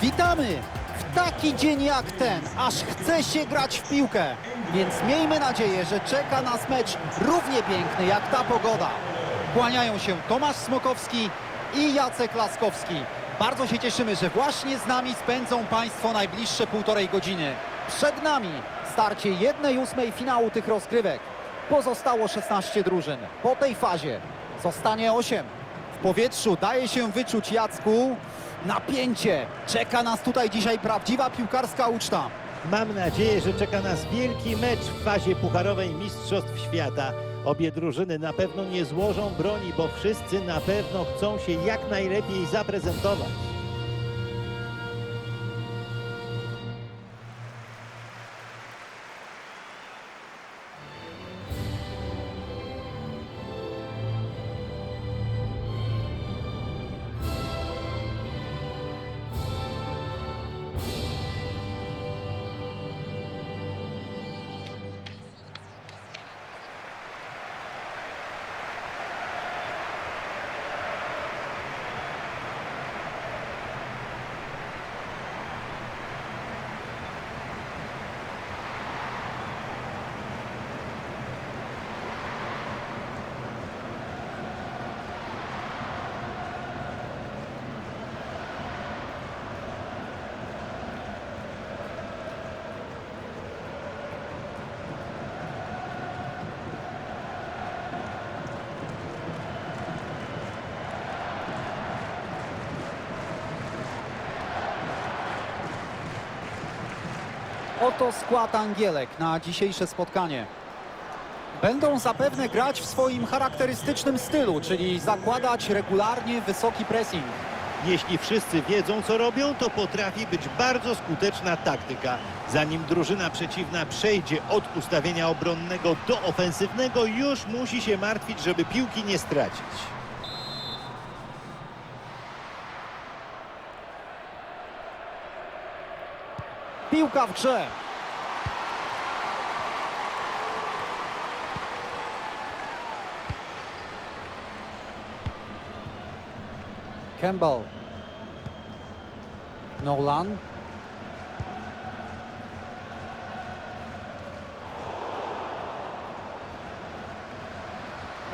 Witamy w taki dzień jak ten, aż chce się grać w piłkę. Więc miejmy nadzieję, że czeka nas mecz równie piękny jak ta pogoda. Kłaniają się Tomasz Smokowski i Jacek Laskowski. Bardzo się cieszymy, że właśnie z nami spędzą Państwo najbliższe półtorej godziny. Przed nami starcie jednej ósmej finału tych rozgrywek. Pozostało 16 drużyn. Po tej fazie zostanie 8. W powietrzu daje się wyczuć Jacku napięcie. Czeka nas tutaj dzisiaj prawdziwa piłkarska uczta. Mam nadzieję, że czeka nas wielki mecz w fazie pucharowej Mistrzostw Świata. Obie drużyny na pewno nie złożą broni, bo wszyscy na pewno chcą się jak najlepiej zaprezentować. Oto skład Angielek na dzisiejsze spotkanie. Będą zapewne grać w swoim charakterystycznym stylu, czyli zakładać regularnie wysoki pressing. Jeśli wszyscy wiedzą, co robią, to potrafi być bardzo skuteczna taktyka. Zanim drużyna przeciwna przejdzie od ustawienia obronnego do ofensywnego, już musi się martwić, żeby piłki nie stracić. Piłka w grze. Campbell. Nolan.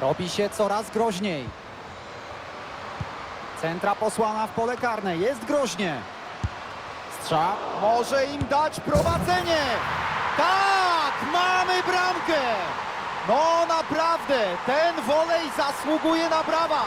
Robi się coraz groźniej. Centra posłana w pole karne. Jest groźnie. Strzał może im dać prowadzenie. Tak, mamy bramkę. No naprawdę, ten wolej zasługuje na brawa.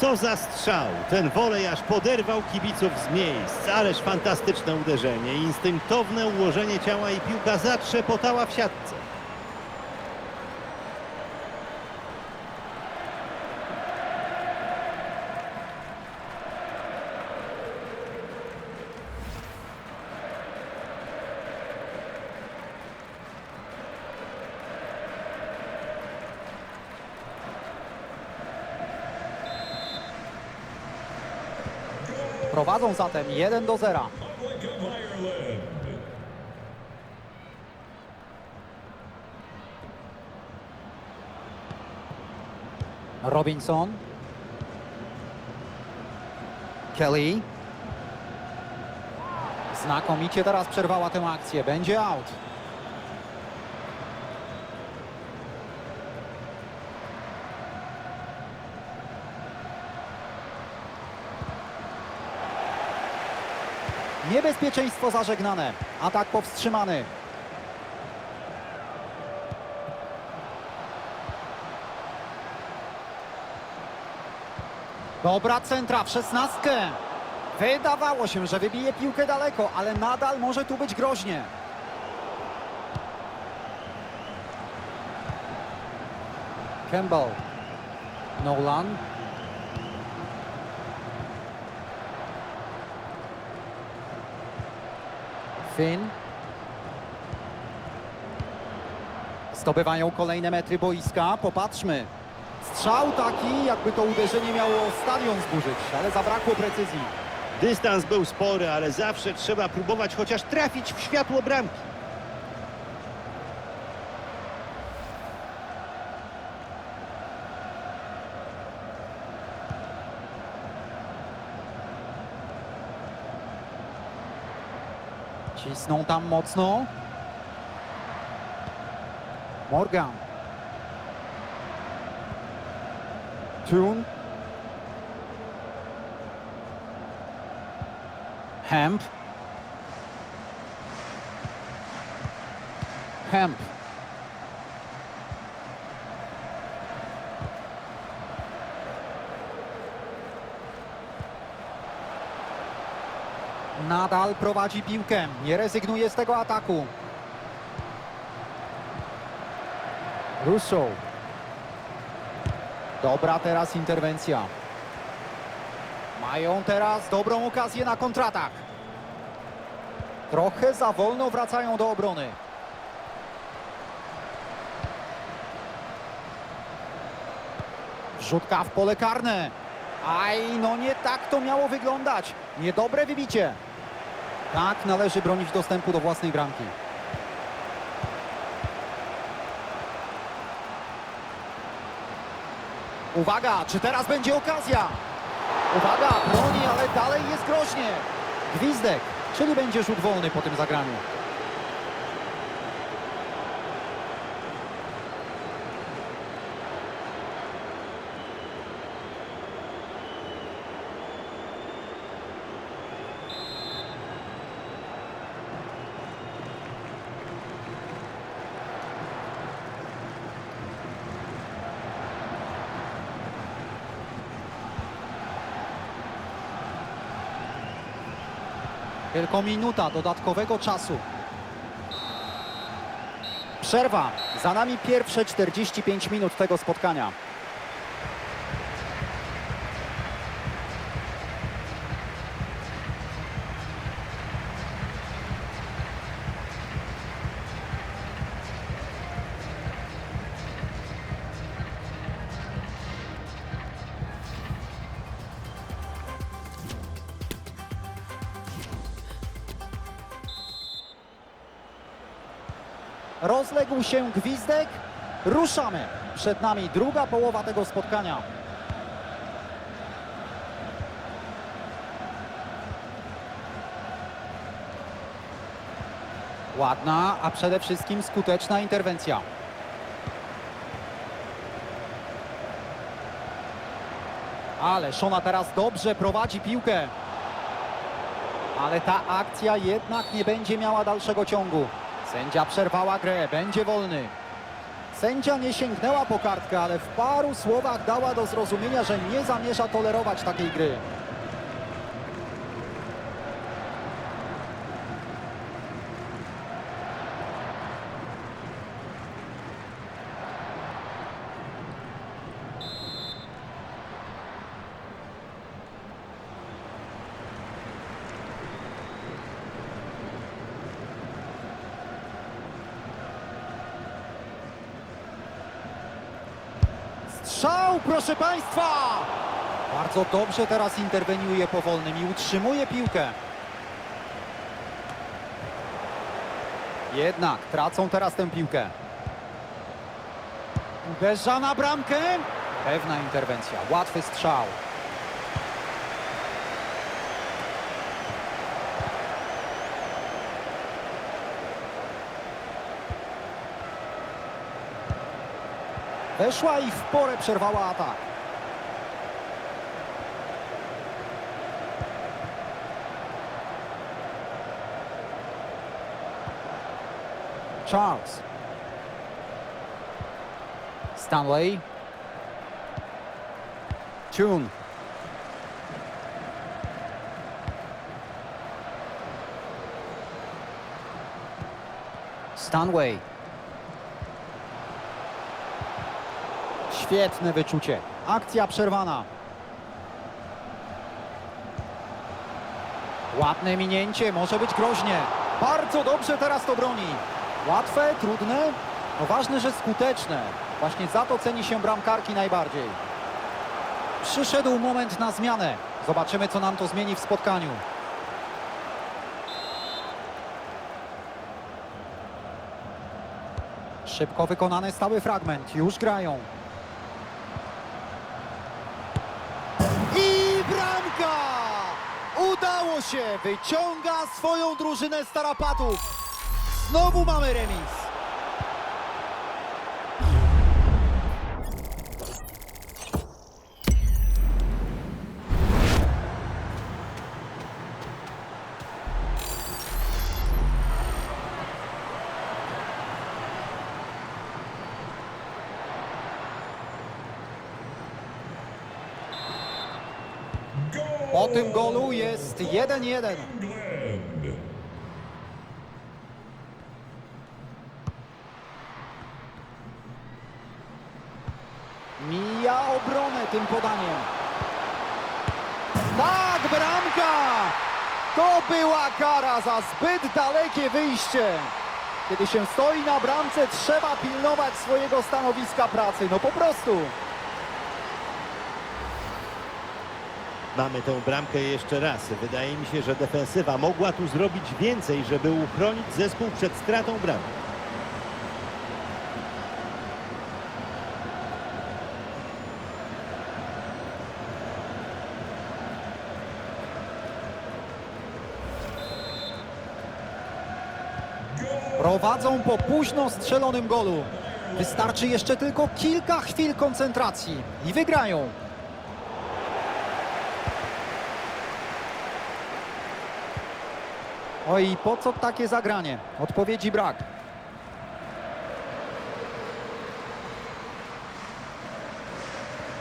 Co za strzał! Ten wolej aż poderwał kibiców z miejsc. Ależ fantastyczne uderzenie, instynktowne ułożenie ciała i piłka zatrzepotała w siatce. Prowadzą zatem 1 do 0. Robinson. Kelly. Znakomicie teraz przerwała tę akcję. Będzie out. Niebezpieczeństwo zażegnane. Atak powstrzymany. Dobra centra w szesnastkę. Wydawało się, że wybije piłkę daleko, ale nadal może tu być groźnie. Campbell. Nolan. Finn. Zdobywają kolejne metry boiska. Popatrzmy. Strzał taki, jakby to uderzenie miało stadion zburzyć, ale zabrakło precyzji. Dystans był spory, ale zawsze trzeba próbować chociaż trafić w światło bramki. Cisną tam mocno. Morgan. Tun. Hemp. Hemp. Nadal prowadzi piłkę. Nie rezygnuje z tego ataku. Russo. Dobra teraz interwencja. Mają teraz dobrą okazję na kontratak. Trochę za wolno wracają do obrony. Wrzutka w pole karne. Aj, no nie tak to miało wyglądać. Niedobre wybicie. Tak należy bronić dostępu do własnej bramki. Uwaga, czy teraz będzie okazja? Uwaga, broni, ale dalej jest groźnie. Gwizdek, czyli będzie rzut wolny po tym zagraniu. Tylko minuta dodatkowego czasu. Przerwa. Za nami pierwsze 45 minut tego spotkania. Rozległ się gwizdek. Ruszamy. Przed nami druga połowa tego spotkania. Ładna, a przede wszystkim skuteczna interwencja. Ale Szona teraz dobrze prowadzi piłkę. Ale ta akcja jednak nie będzie miała dalszego ciągu. Sędzia przerwała grę, będzie wolny. Sędzia nie sięgnęła po kartkę, ale w paru słowach dała do zrozumienia, że nie zamierza tolerować takiej gry. Strzał, proszę Państwa! Bardzo dobrze teraz interweniuje po wolnym i utrzymuje piłkę. Jednak tracą teraz tę piłkę. Uderza na bramkę. Pewna interwencja, łatwy strzał. Weszła i w porę przerwała atak. Charles. Stanley. Tune. Stanway. Świetne wyczucie. Akcja przerwana. Ładne minięcie, może być groźnie. Bardzo dobrze teraz to broni. Łatwe, trudne, no ważne, że skuteczne. Właśnie za to ceni się bramkarki najbardziej. Przyszedł moment na zmianę. Zobaczymy, co nam to zmieni w spotkaniu. Szybko wykonany stały fragment. Już grają. Się! Wyciąga swoją drużynę z tarapatów. Znowu mamy remis. Tym golu jest 1-1. Mija obronę tym podaniem. Tak, bramka! To była kara za zbyt dalekie wyjście. Kiedy się stoi na bramce, trzeba pilnować swojego stanowiska pracy. No po prostu. Mamy tą bramkę jeszcze raz. Wydaje mi się, że defensywa mogła tu zrobić więcej, żeby uchronić zespół przed stratą bramki. Prowadzą po późno strzelonym golu. Wystarczy jeszcze tylko kilka chwil koncentracji i wygrają. Oj, po co takie zagranie? Odpowiedzi brak.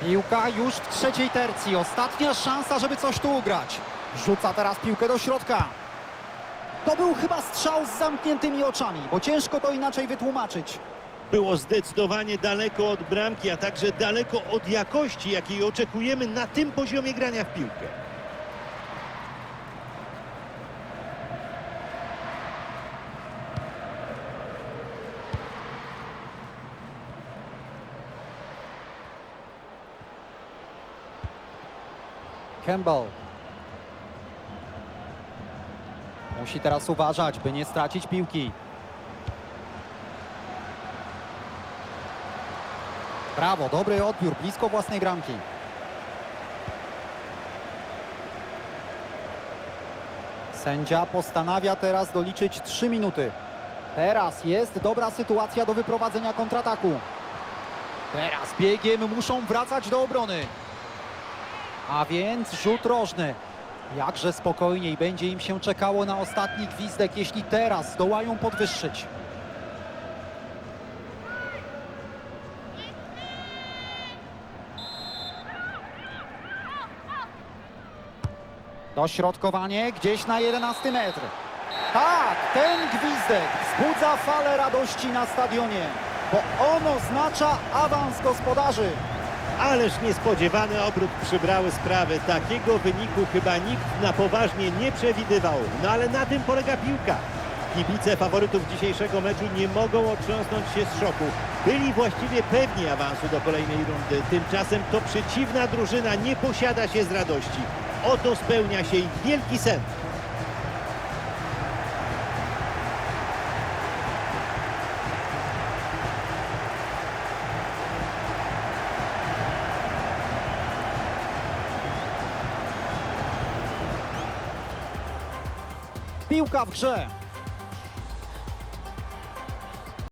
Piłka już w trzeciej tercji. Ostatnia szansa, żeby coś tu ugrać. Rzuca teraz piłkę do środka. To był chyba strzał z zamkniętymi oczami, bo ciężko to inaczej wytłumaczyć. Było zdecydowanie daleko od bramki, a także daleko od jakości, jakiej oczekujemy na tym poziomie grania w piłkę. Campbell. Musi teraz uważać, by nie stracić piłki. Brawo, dobry odbiór, blisko własnej bramki. Sędzia postanawia teraz doliczyć 3 minuty. Teraz jest dobra sytuacja do wyprowadzenia kontrataku. Teraz biegiem muszą wracać do obrony. A więc rzut rożny. Jakże spokojniej będzie im się czekało na ostatni gwizdek, jeśli teraz zdołają podwyższyć. Dośrodkowanie gdzieś na 11 metr. Tak, ten gwizdek wzbudza falę radości na stadionie, bo on oznacza awans gospodarzy. Ależ niespodziewany obrót przybrały sprawy. Takiego wyniku chyba nikt na poważnie nie przewidywał. No ale na tym polega piłka. Kibice faworytów dzisiejszego meczu nie mogą otrząsnąć się z szoku. Byli właściwie pewni awansu do kolejnej rundy. Tymczasem to przeciwna drużyna nie posiada się z radości. Oto spełnia się ich wielki sen. Piłka w grze.